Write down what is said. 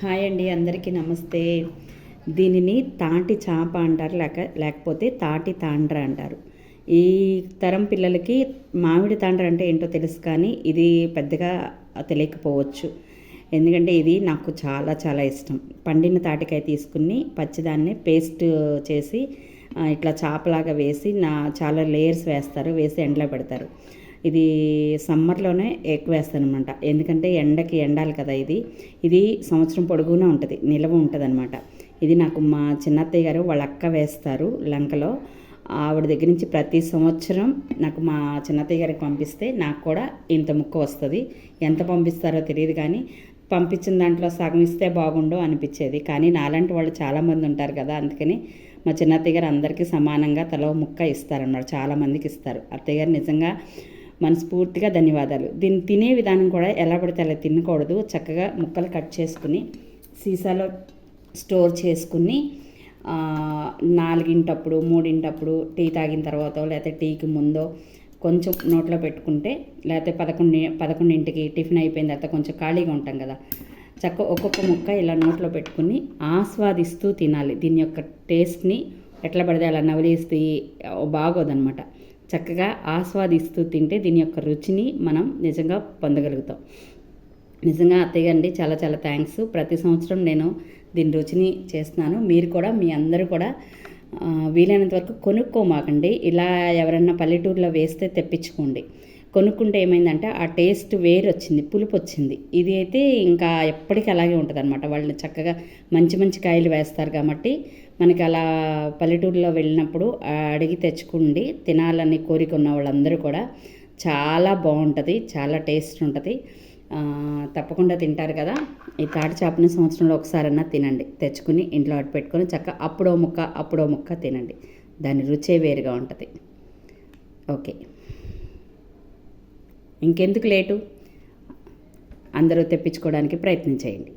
Hi అండి అందరికీ నమస్తే. దీనిని తాటి చాప అంటారు లేక లేకపోతే తాటి తాండ్ర అంటారు. ఈ తరం పిల్లలకి మామిడి తాండ్ర అంటే ఏంటో తెలుసు కానీ ఇది పెద్దగా తెలియకపోవచ్చు. ఎందుకంటే ఇది నాకు చాలా చాలా ఇష్టం. పండిన తాటికాయ తీసుకుని పచ్చిదాన్ని పేస్ట్ చేసి ఇట్లా చాపలాగా వేసి నా చాలా లేయర్స్ వేస్తారు వేసి ఎండలో పెడతారు. ఇది సమ్మర్లోనే ఎక్కువ వేస్తాను అనమాట ఎందుకంటే ఎండకి ఎండాలి కదా ఇది. ఇది సంవత్సరం పొడుగునే ఉంటుంది నిలవ ఉంటుంది అనమాట ఇది నాకు మా చిన్నత్తయ్య గారు వాళ్ళ అక్క వేస్తారు లంకలో. ఆవిడ దగ్గర నుంచి ప్రతి సంవత్సరం నాకు మా చిన్నత్తయ్య గారికి పంపిస్తే నాకు కూడా ఇంత ముక్క వస్తుంది. ఎంత పంపిస్తారో తెలియదు కానీ పంపించిన దాంట్లో సగం ఇస్తే బాగుండు అనిపించేది. కానీ నాలాంటి వాళ్ళు చాలామంది ఉంటారు కదా అందుకని మా చిన్నత్తయ్య గారు అందరికీ సమానంగా తలో ముక్క ఇస్తారన్నమాట చాలామందికి ఇస్తారు. అత్తయ్య గారు నిజంగా మనస్ఫూర్తిగా ధన్యవాదాలు. దీన్ని తినే విధానం కూడా ఎలా పడితే అలా తినకూడదు. చక్కగా ముక్కలు కట్ చేసుకుని సీసాలో స్టోర్ చేసుకుని నాలుగింటప్పుడు మూడింటప్పుడు టీ తాగిన తర్వాత లేకపోతే టీకి ముందో కొంచెం నోట్లో పెట్టుకుంటే లేకపోతే పదకొండు పదకొండింటికి టిఫిన్ అయిపోయిన తర్వాత కొంచెం ఖాళీగా ఉంటాం కదా. చక్క ఒక్కొక్క ముక్క ఇలా నోట్లో పెట్టుకుని ఆస్వాదిస్తూ తినాలి. దీని యొక్క టేస్ట్ని ఎట్లా పడితే అలా నవలేస్తే బాగోదనమాట. చక్కగా ఆస్వాదిస్తూ తింటే దీని యొక్క రుచిని మనం నిజంగా పొందగలుగుతాం. నిజంగా అత్తయ్య అండి చాలా చాలా థ్యాంక్స్. ప్రతి సంవత్సరం నేను దీని రుచిని చేస్తున్నాను. మీరు కూడా మీ అందరూ కూడా వీలైనంత వరకు కొనుక్కోమాకండి. ఇలా ఎవరన్నా పల్లెటూరులో వేస్తే తెప్పించుకోండి. కొనుక్కుంటే ఏమైందంటే ఆ టేస్ట్ వేరు వచ్చింది పులుపు వచ్చింది ఇది అయితే ఇంకా ఎప్పటికీ అలాగే ఉంటుంది అనమాట వాళ్ళు చక్కగా మంచి మంచి కాయలు వేస్తారు కాబట్టి మనకి అలా పల్లెటూరులో వెళ్ళినప్పుడు అడిగి తెచ్చుకుండి తినాలని కోరిక ఉన్న వాళ్ళందరూ కూడా చాలా బాగుంటుంది చాలా టేస్ట్ ఉంటుంది. తప్పకుండా తింటారు కదా. ఈ తాటి చేపని సంవత్సరంలో ఒకసారన్నా తినండి. తెచ్చుకుని ఇంట్లో అటు పెట్టుకొని చక్క అప్పుడో ముక్క అప్పుడో ముక్క తినండి. దాని రుచే వేరుగా ఉంటుంది. ఓకే. ఇంకెందుకు లేటు? అందరూ తెప్పించుకోవడానికి ప్రయత్నం చేయండి.